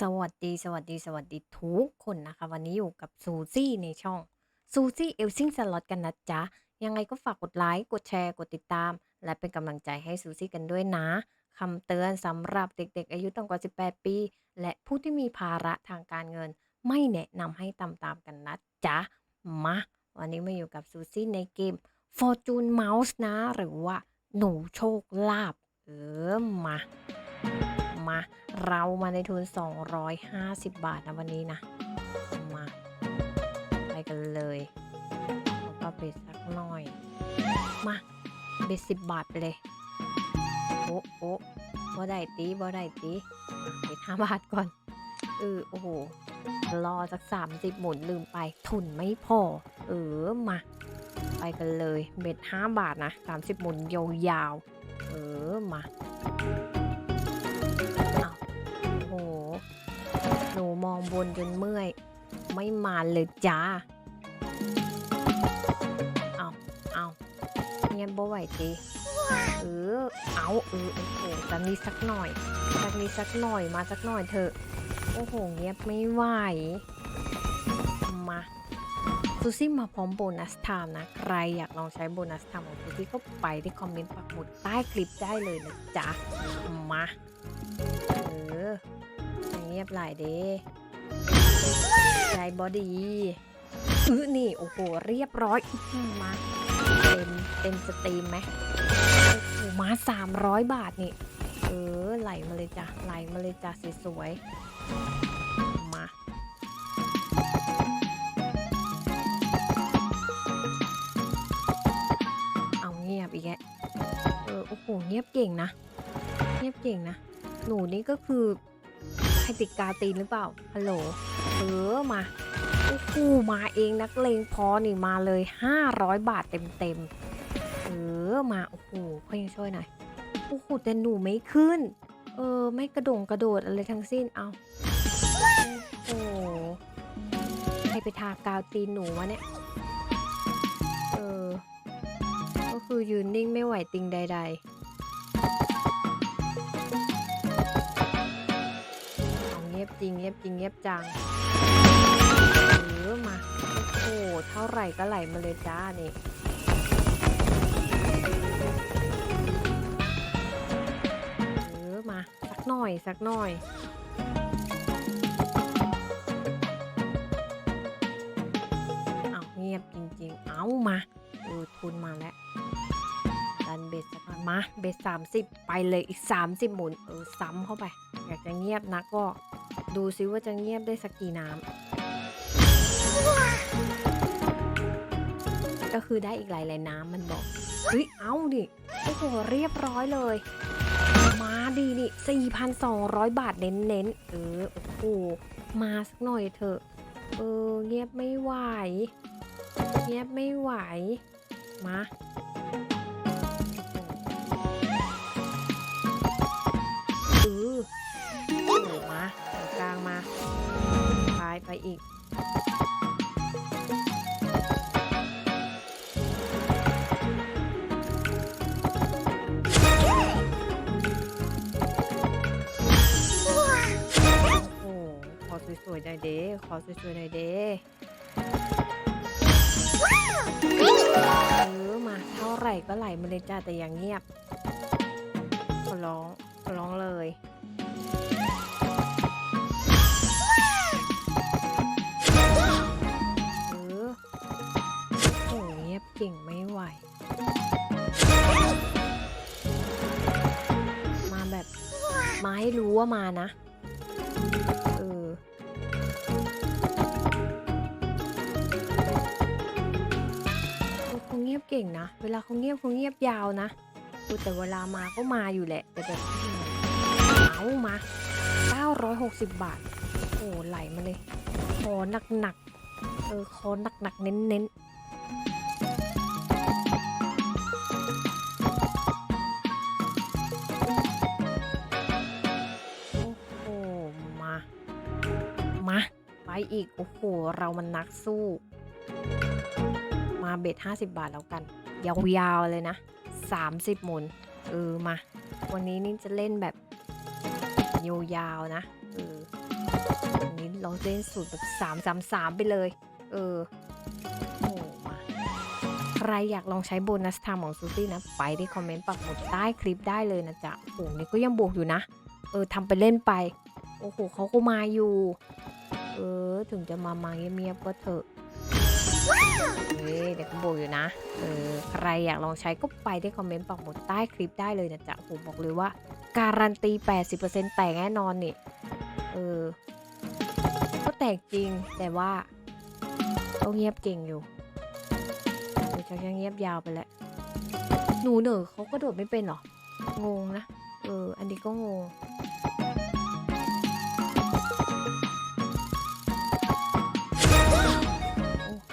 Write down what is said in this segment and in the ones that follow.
สวัสดีสวัสดีสวัสดีทุกคนนะคะ วันนี้อยู่กับซูซี่ในช่องซูซี่เอลซิงสล็อตกันนะจ๊ะ ยังไงก็ฝากกดไลค์ กดแชร์ กดติดตาม และเป็นกำลังใจให้ซูซี่กันด้วยนะคำเตือนสำหรับเด็กๆ อายุต่ำกว่า 18 ปี และผู้ที่มีภาระทางการเงิน ไม่แนะนำให้ตามๆกันนะจ๊ะ มา วันนี้มาอยู่กับซูซี่ในเกม Fortune Mouse นะ หรือว่าหนูโชคลาภเออมา มา เรามาในทุน 250 บาทนะวันนี้นะ มาไปกันเลยแล้วก็เบ็ดสักหน่อย มาเบ็ดสิบบาทไปเลย โอ้โอ้บ่ได้ตีบ่ได้ตีเบ็ดห้าบาทก่อนเออโอ้โหรอสักสามสิบหมุนลืมไป ทุนไม่พอ เออมา ไปกันเลย เบ็ดห้าบาทนะสามสิบหมุนยาวๆเออมา องบนจนเมื่อย ไม่มาเลยจ้า เอาเอาเงียบบ่ไหวจีเออ เอาเออโอ้โหสักนิดสักหน่อย สักนิดสักหน่อยมาสักหน่อยเถอะ โอ้โห เงียบไม่ไหว มาซูซี่มาพร้อมโบนัสไทม์นะ ใครอยากลองใช้โบนัสไทม์ของซูซี่ก็ไปที่คอมเมนต์ปักหมุดใต้คลิปได้เลยนะจ๊ะ มา บหลายเด้ใจบอดีอือนี่ โอ้โห เรียบร้อยมาเต็มเต็มสตรีมไหมโอ้โหมาสามร้อยบาทนี่ เออ ไหลมาเลยจ้ะ ไหลมาเลยจ้ะสวยๆมาเอาเงียบอีกแกเออ โอ้โห เงียบเก่งนะ เงียบเก่งนะ หนูนี่ก็คือ ใครติดกาตีนหรือเปล่า ฮัลโหล เออมาโอ้โหมาเองนักเลงพอนี่มาเลย 500 บาทเต็มๆ เออมาโอ้โหพ่อยังช่วยหน่อย โอ้โหแต่หนูไม่ขึ้น เออไม่กระโดงกระโดดอะไรทั้งสิ้น เอาโอ้โหใครไปทากาวตีนหนูวะเนี่ย เออ ก็คือยืนนิ่งไม่ไหวติงใด ๆ งียบจริงเงียบจริงเงียบจังเออมาโอ้โหเท่าไหร่ก็ไหลมาเลยจ้านี่เออมาสักหน่อยสักหน่อยเอาเงียบจริง ๆ เอามาเออทุนมาแล้วดันเบ็ดสักหน่อยมาเบ็ดสามสิบไปเลยอีกสามสิบหมุนเออซ้ำเข้าไป อยากจะเงียบนะก็ ดูซิว่าจะเงียบได้สักกี่น้ำ ก็คือได้อีกหลายๆน้ำมันบอก เฮ้ย เอาดิโอ้โหเรียบร้อยเลย มาดีนี่4,200 บาทเน้นๆ เออ โอ้โห มาสักหน่อยเถอะ เออ เงียบไม่ไหว เงียบไม่ไหว มา ไปอีก โอ้โหขอสวยๆหน่อยเด้ขอสวยๆหน่อยเด้เออมาเท่าไหร่ก็ไหลมาเลยจ้าแต่อย่างเงียบขอร้องขอร้องเลย เก่งไม่ไหว มาแบบมาให้รู้ว่ามานะ เออ เขาเงียบเก่งนะ เวลาเขาเงียบเขาเงียบยาวนะแต่เวลามาก็มาอยู่แหละแต่แบบเอามา 960 บาท โอ้ไหลมาเลย คอหนักๆ เออ คอหนักๆ เน้นๆ อีก โอ้โห เรามันนักสู้ มาเบ็ด 50 บาทแล้วกัน ยาวๆเลยนะ 30 หมุน เออ มา วันนี้นี่จะเล่นแบบยาวๆนะ เออเราเล่นสูตรแบบสามสามสามไปเลย เออโอ้มาใครอยากลองใช้โบนัสไทม์ของซูซี่นะ ไปที่คอมเมนต์ปักหมุดใต้คลิปได้เลยนะจ๊ะโอ้โหนี่ก็ยังบวกอยู่นะ เออทำไปเล่นไป โอ้โหเขาก็มาอยู่ เออ ถึงจะมามาเงียบๆก็เถอะเฮ้ยเด็กก็บวกอยู่นะ เออ ใครอยากลองใช้ก็ไปที่คอมเมนต์ปักหมุดใต้คลิปได้เลยนะจ๊ะโอ้โหบอกเลยว่า การันตี 80%แตกแน่นอนนี่ เออ ก็แตกจริง แต่ว่าเขาเงียบเก่งอยู่เดี๋ยวจะเงียบยาวไปแล้ว หนูเหนอเขาก็โดดไม่เป็นหรอ งงนะ เออ อันนี้ก็งง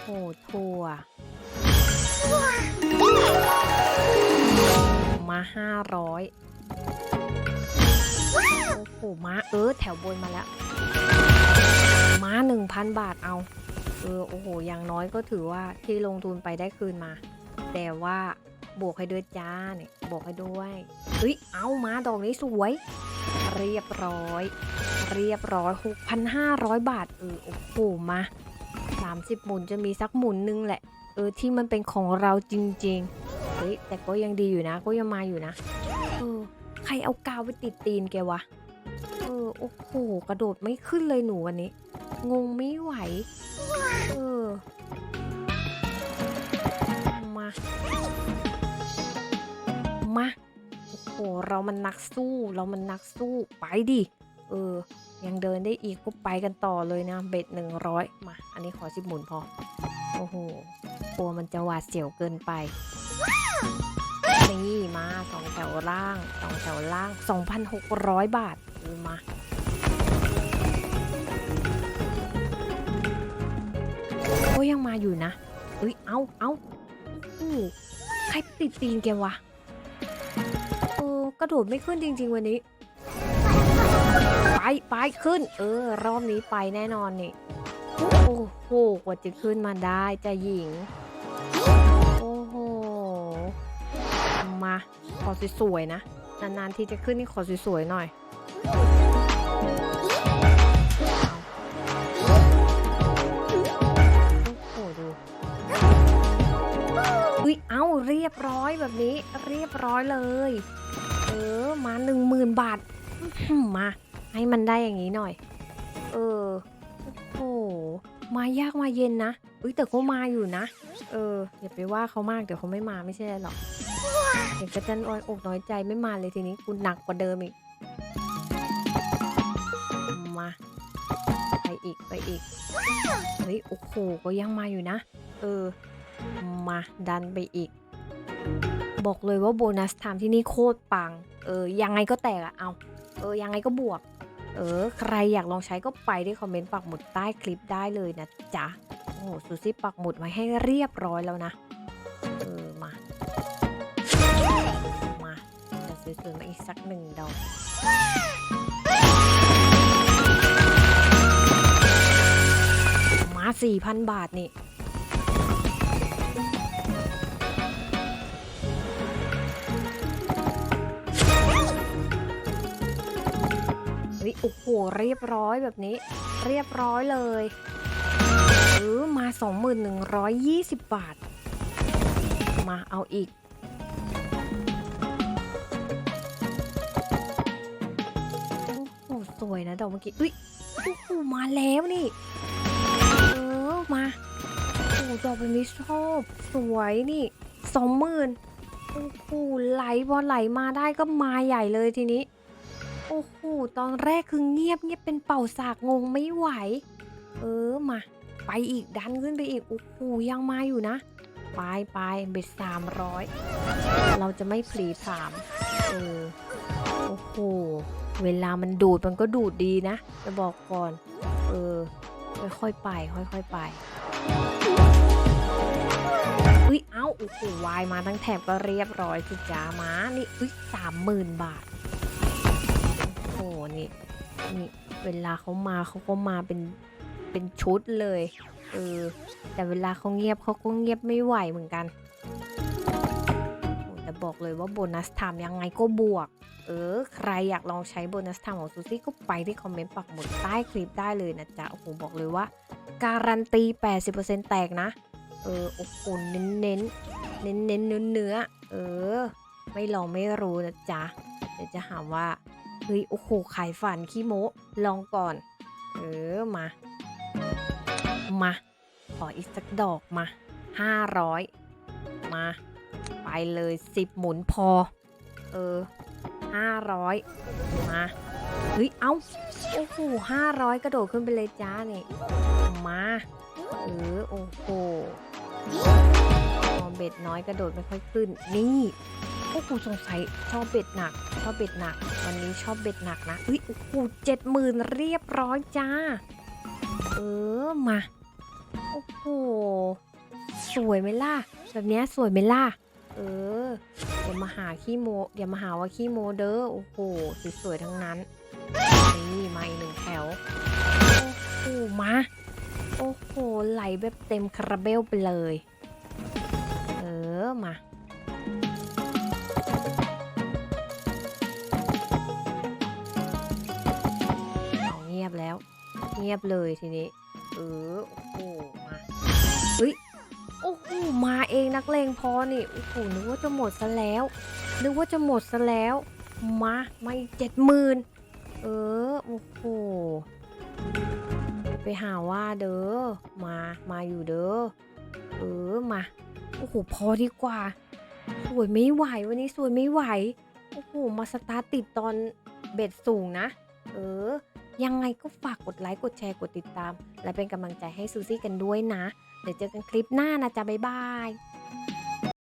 โอ้โหทัวมาห้าร้อยโอ้โหมาเออ แถวบนมาแล้ว มาหนึ่งพันบาทเอา เออ โอ้โห อย่างน้อยก็ถือว่าที่ลงทุนไปได้คืนมา แต่ว่าบวกให้ด้วยจ้าเนี่ยบวกให้ด้วยเฮ้ย เอามาดอกนี้สวย เรียบร้อย เรียบร้อย 6,500 บาท เออ โอ้โห มา 30 หมุนจะมีสักหมุนนึงแหละ เออที่มันเป็นของเราจริงๆ เฮ้ยแต่ก็ยังดีอยู่นะ ก็ยังมาอยู่นะ เออ ใครเอากาวไปติดตีนแกวะ เออโอ้โหกระโดดไม่ขึ้นเลยหนูวันนี้ งงไม่ไหว เออ มา มา โอ้โหเรามันนักสู้ เรามันนักสู้ ไปดิ เออ ยังเดินได้อีกก็ไปกันต่อเลยนะ เบ็ดหนึ่งร้อยมา อันนี้ขอสิบหมุนพอ โอ้โหกลัวมันจะหวาดเสียวเกินไป นี่มาสองแถวล่างสองแถวล่าง 2,600 บาทออมาก็ยังมาอยู่นะเอ้ย เอาเอาโอ้ใครติดตีนแกวะ เออกระโดดไม่ขึ้นจริง ๆ วันนี้ ไปไปขึ้น เออ รอบนี้ไปแน่นอนนี่ โอ้โหกว่าจะขึ้นมาได้จะหญิง โอ้โห มา ขอสวยๆนะ นานๆที่จะขึ้นนี่ขอสวยๆหน่อยโอ้ดูอุ้ย เอ้าเรียบร้อยแบบนี้ เรียบร้อยเลย เออ มาหนึ่งหมื่นบาท มา ให้มันได้อย่างนี้หน่อย เออ โอ้โหมายากมาเย็นนะอุ้ยแต่เขามาอยู่นะ เออ อย่าไปว่าเขามากเดี๋ยวเขาไม่มาไม่ใช่หรอกเดี๋ยวก็จะน้อยอกน้อยใจไม่มาเลยทีนี้คุณหนักกว่าเดิมอีก มา ไปอีกไปอีก เฮ้ย โอ้โห ก็ยังมาอยู่นะ เออ มาดันไปอีก บอกเลยว่าโบนัสไทม์ที่นี่โคตรปัง เออ ยังไงก็แตกอะเอา เออ ยังไงก็บวก เออ ใครอยากลองใช้ก็ไปที่คอมเมนต์ปักหมุดใต้คลิปได้เลยนะจ๊ะ โอ้โหซูซี่ปักหมุดไว้ให้เรียบร้อยแล้วนะ เออ มา มาจะซื้อๆมาอีกสักหนึ่งดอกมาสี่พันบาทนี่ ฮ้ยโอ้โหเรียบร้อยแบบนี้ เรียบร้อยเลยเออมา 2,120 บาท มาเอาอีกโอ้สวยนะดอกเมื่อกี้อุ้ยโอ้โหมาแล้วนี่ เออมาโอ้โหดอกแบบนี้ชอบสวยนี่สองหมื่นโอ้โหไหลพอไหลมาได้ก็มาใหญ่เลยทีนี้ อ้โห ตอนแรกคือเงียบเงียบเป็นเป่าสากงงไม่ไหว เออมา ไปอีกดันขึ้นไปอีก โอ้โห ยังมาอยู่นะ ไปไปเบ็ดสามร้อยเราจะไม่ผลีผาม เออ โอ้โห เวลามันดูดมันก็ดูดดีนะ จะบอกก่อน เออ ค่อยๆไป ค่อยๆไปอุ้ย เอ้าโอ้โหวายมาทั้งแถบก็เรียบร้อยสิจ้ามา นี่อุ้ยสามหมื่นบาท นี่นี่เวลาเขามาเขาก็มาเป็นเป็นชุดเลย เออ แต่เวลาเขาเงียบเขาก็เงียบไม่ไหวเหมือนกันแต่บอกเลยว่าโบนัสไทม์ยังไงก็บวก เออ ใครอยากลองใช้โบนัสไทม์ของซูซี่ก็ไปที่คอมเมนต์ปักหมุดใต้คลิปได้เลยนะจ๊ะ โอ้โห บอกเลยว่า การันตี 80%แตกนะ เออ โอ้โห เน้นเน้นเน้นเน้นเนื้อเนื้อ เออ ไม่ลองไม่รู้นะจ๊ะ เดี๋ยวจะหาว่า เฮ้ย โอ้โห ขายฝันขี้โมลองก่อน เออ มา มา ขออีกสักดอกมา500มา ไปเลย10หมุนพอ เออ500มาเฮ้ย เอ้าโอ้โห500กระโดดขึ้นไปเลยจ้าเนี่ยมา เออ โอ้โหพอเบ็ดน้อยกระโดดไม่ค่อยขึ้น นี่ อ้โหสงสัยชอบเบ็ดหนัก ชอบเบ็ดหนัก วันนี้ชอบเบ็ดหนักนะเฮ้ยโอ้โหเจ็ดหมื่นเรียบร้อยจ้า เออมาโอ้โหสวยไหมล่ะ แบบเนี้ยสวยไหมล่ะ เอออย่ามาหาขี้โมอย่ามาหาว่าขี้โมเด้อโอ้โหสวยๆทั้งนั้นนี่มาอีกหนึ่งแถวโอ้โหมาโอ้โหไหลแบบเต็มคาราเบลไปเลย เออมา งียบเลยทีนี้ เออ โอ้โห มาเฮ้ย โอ้โห มาเองนักเลงพอนี่ โอ้โห นึกว่าจะหมดซะแล้ว นึกว่าจะหมดซะแล้ว มามาอีกเจ็ดหมื่นเออ โอ้โห ไปหาว่าเด้อ มา มาอยู่เด้อ เออ มา โอ้โห พอดีกว่า สวยไม่ไหววันนี้สวยไม่ไหว โอ้โห มาสตาร์ทติดตอนเบ็ดสูงนะ เออ ยังไงก็ฝากกดไลค์กดแชร์กดติดตาม และเป็นกำลังใจให้ซูซี่กันด้วยนะ เดี๋ยวเจอกันคลิปหน้านะจ๊ะบ๊ายบาย